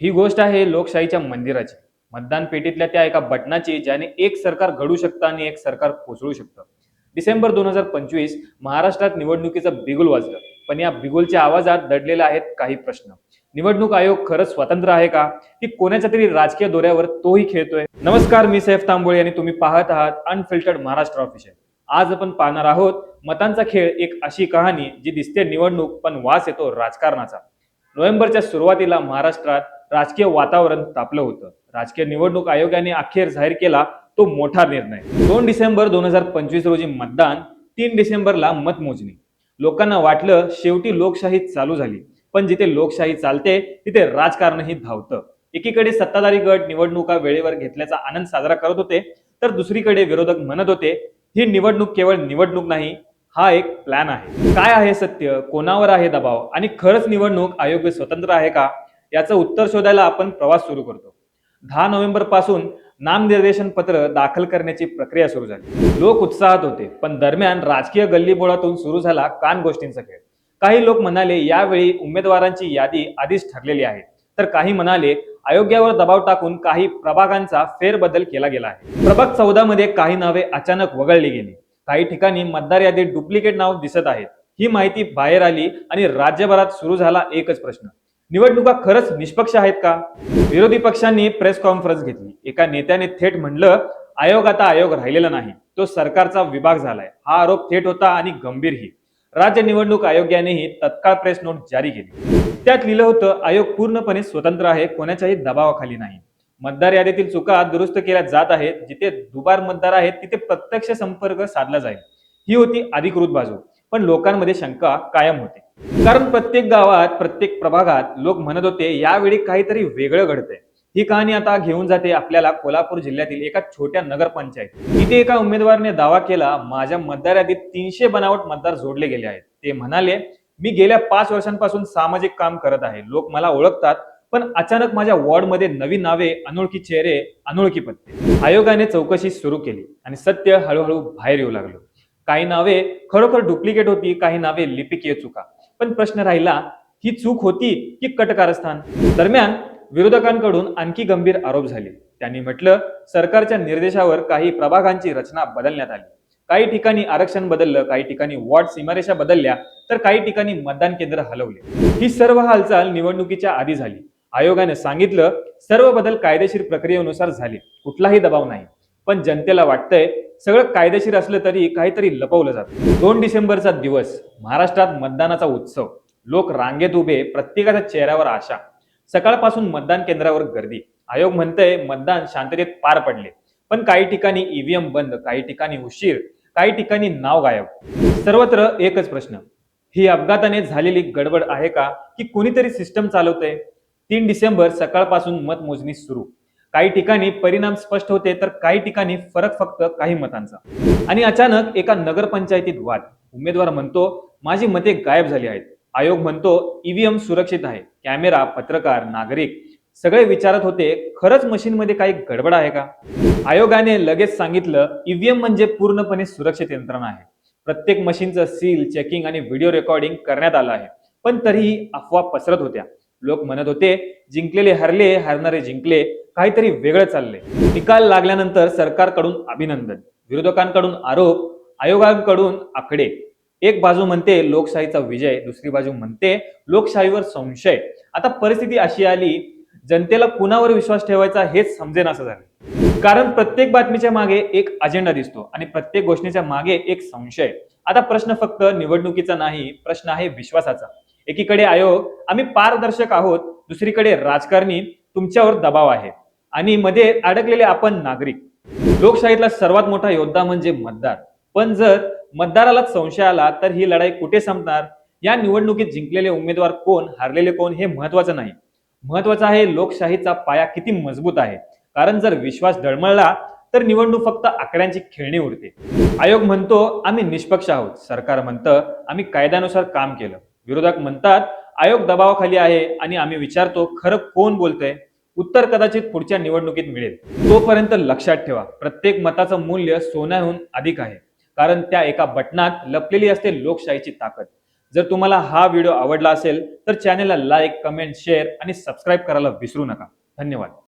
ही गोष्ट आहे लोकशाहीच्या मंदिराची. मतदान पेटीतल्या त्या एका बटनाची ज्याने एक सरकार घडू शकतं आणि एक सरकार कोसळू शकतं. डिसेंबर दोन हजार पंचवीस महाराष्ट्रात निवडणुकीचं बिगुल वाजलं. पण या बिगुलच्या आवाजात दडलेले आहेत काही प्रश्न. निवडणूक आयोग खरंच स्वतंत्र आहे का? की कोणाच्या तरी राजकीय दौऱ्यावर तोही खेळतोय? नमस्कार मी सैफ तांबोळे आणि तुम्ही पाहत आहात अनफिल्टर्ड महाराष्ट्र ऑफिशियल आज आपण पाहणार आहोत मतांचा खेळ एक अशी कहाणी जी दिसते निवडणूक पण वास येतो राजकारणाचा. नोव्हेंबरच्या सुरुवातीला महाराष्ट्रात राजकीय वातावरण तापलं होतं. राजकीय निवडणूक आयोगाने अखेर जाहीर केला तो मोठा निर्णय. दोन डिसेंबर दोन हजार पंचवीस रोजी मतदान तीन डिसेंबरला मतमोजणी. लोकांना वाटलं शेवटी लोकशाही चालू झाली. पण जिथे लोकशाही चालते तिथे राजकारणही धावतं. एकीकडे सत्ताधारी गट निवडणुका वेळेवर घेतल्याचा आनंद साजरा करत होते तर दुसरीकडे विरोधक म्हणत होते ही निवडणूक केवळ निवडणूक नाही हा एक प्लॅन आहे. काय आहे सत्य? कोणावर आहे दबाव? आणि खरंच निवडणूक आयोग स्वतंत्र आहे का? याचं उत्तर शोधायला आपण प्रवास सुरू करतो. दहा नोव्हेंबरपासून नामनिर्देशन पत्र दाखल करण्याची प्रक्रिया सुरू झाली. लोक उत्साहात होते पण दरम्यान राजकीय गल्लीबोळातून सुरू झाला कान गोष्टींचा खेळ. काही लोक म्हणाले यावेळी उमेदवारांची यादी आधीच ठरलेली आहे. तर काही म्हणाले अयोग्यावर दबाव टाकून काही प्रभागांचा फेरबदल केला गेला आहे. प्रभाग चौदा मध्ये काही नावे अचानक वगळली गेली. काही ठिकाणी मतदार यादीत डुप्लिकेट नाव दिसत आहेत. ही माहिती बाहेर आली आणि राज्यभरात सुरू झाला एकच प्रश्न. निवडणुका खरंच निष्पक्ष आहेत का? विरोधी पक्षांनी प्रेस कॉन्फरन्स घेतली. एका नेत्याने थेट म्हणलं आयोग आता आयोग राहिलेला नाही. तो सरकारचा विभाग झालाय. हा आरोप थेट होता आणि गंभीरही. राज्य निवडणूक आयोगानेही तत्काळ प्रेस नोट जारी केली. त्यात लिहिलं होतं आयोग पूर्णपणे स्वतंत्र आहे कोणाच्याही दबावाखाली नाही. मतदार यादीतील चुका दुरुस्त केल्या जात आहेत. जिथे दुबार मतदार आहेत तिथे प्रत्यक्ष संपर्क साधला जाईल. ही होती अधिकृत बाजू. पण लोकांमध्ये शंका कायम होती. कारण प्रत्येक गावात प्रत्येक प्रभागात लोक म्हणत होते यावेळी काहीतरी वेगळं घडतंय. ही कहाणी आता घेऊन जाते आपल्याला कोल्हापूर जिल्ह्यातील एका छोट्या नगरपंचायत. इथे एका उमेदवाराने दावा केला माझ्या मतदार यादीत तीनशे बनावट मतदार जोडले गेले आहेत. ते म्हणाले मी गेल्या पाच वर्षांपासून सामाजिक काम करत आहे. लोक मला ओळखतात पण अचानक माझ्या वॉर्डमध्ये नवीन नावे अनोळखी चेहरे अनोळखी पत्ते. आयोगाने चौकशी सुरू केली आणि सत्य हळूहळू बाहेर येऊ लागलं. काही नावे खरोखर डुप्लिकेट होती काही नावे लिपिकीय चुका. पण प्रश्न राहिला ही चूक होती की कटकारस्थान? दरम्यान विरोधकांकडून आणखी गंभीर आरोप झाले. त्यांनी म्हटलं सरकारच्या निर्देशावर काही प्रभागांची रचना बदलण्यात आली. काही ठिकाणी आरक्षण बदललं काही ठिकाणी वॉर्ड सीमारेषा बदलल्या तर काही ठिकाणी मतदान केंद्र हलवले. ही सर्व हालचाल निवडणुकीच्या आधी झाली. आयोगाने सांगितलं सर्व बदल कायदेशीर प्रक्रियेनुसार झाले. कुठलाही दबाव नाही. पण जनतेला वाटतंय सगळं कायदेशीर असलं तरी काहीतरी लपवलं जातं. दोन डिसेंबरचा दिवस महाराष्ट्रात मतदानाचा उत्सव. लोक रांगेत उभे प्रत्येकाच्या चेहऱ्यावर आशा. सकाळपासून मतदान केंद्रावर गर्दी. आयोग म्हणतंय मतदान शांततेत पार पडले. पण काही ठिकाणी ईव्हीएम बंद काही ठिकाणी उशीर काही ठिकाणी नाव गायब. सर्वत्र एकच प्रश्न. ही अपघाताने झालेली गडबड आहे का? की कोणीतरी सिस्टम चालवतंय? तीन डिसेंबर सकाळपासून मतमोजणी सुरू. काही ठिकाणी परिणाम स्पष्ट होते तर काही ठिकाणी फरक फक्त काही मतांचा. आणि अचानक एका नगरपंचायतीत वाद. उमेदवार म्हणतो माझी मते गायब झाली आहेत. आयोग म्हणतो ईव्हीएम सुरक्षित आहे. कॅमेरा पत्रकार नागरिक. सगळे विचारत होते खरंच मशीनमध्ये काही गडबड आहे का? आयोगाने लगेच सांगितलं ईव्हीएम म्हणजे पूर्णपणे सुरक्षित यंत्रणा आहे. प्रत्येक मशीनचं सील चेकिंग आणि व्हिडिओ रेकॉर्डिंग करण्यात आलं आहे. पण तरीही अफवा पसरत होत्या. लोक म्हणत होते जिंकलेले हरले हरणारे जिंकले. काहीतरी वेगळं चाललंय. निकाल लागल्यानंतर सरकारकडून अभिनंदन विरोधकांकडून आरोप आयोगांकडून आकडे. एक बाजू म्हणते लोकशाहीचा विजय दुसरी बाजू म्हणते लोकशाहीवर संशय. आता परिस्थिती अशी आली जनतेला कुणावर विश्वास ठेवायचा हेच समजेन असं झालं. कारण प्रत्येक बातमीच्या मागे एक अजेंडा दिसतो आणि प्रत्येक गोष्टीच्या मागे एक संशय. आता प्रश्न फक्त निवडणुकीचा नाही प्रश्न आहे विश्वासाचा. एकीकडे आयोग आम्ही पारदर्शक आहोत दुसरीकडे राजकारणी तुमच्यावर दबाव आहे. आणि मध्ये अडकलेले आपण नागरिक. लोकशाहीतला सर्वात मोठा योद्धा म्हणजे मतदार. पण जर मतदारालाच संशय आला तर ही लढाई कुठे संपणार? या निवडणुकीत जिंकलेले उमेदवार कोण हारलेले कोण हे महत्वाचं नाही. महत्वाचं आहे लोकशाहीचा पाया किती मजबूत आहे. कारण जर विश्वास डळमळला तर निवडणूक फक्त आकड्यांची खेळणी उरते. आयोग म्हणतो आम्ही निष्पक्ष आहोत. सरकार म्हणतं आम्ही कायद्यानुसार काम केलं. विरोधक म्हणतात आयोग दबावाखाली आहे आणि आम्ही विचारतो खरं कोण बोलतंय? उत्तर कदाचित पुढच्या निवडणुकीत मिळेल. तोपर्यंत लक्षात ठेवा प्रत्येक मताचं मूल्य सोन्याहून अधिक आहे. कारण त्या एका बटनात लपलेली असते लोकशाहीची ताकद. जर तुम्हाला हा व्हिडिओ आवडला असेल तर चॅनेलला लाईक कमेंट शेअर आणि सबस्क्राईब करायला विसरू नका. धन्यवाद.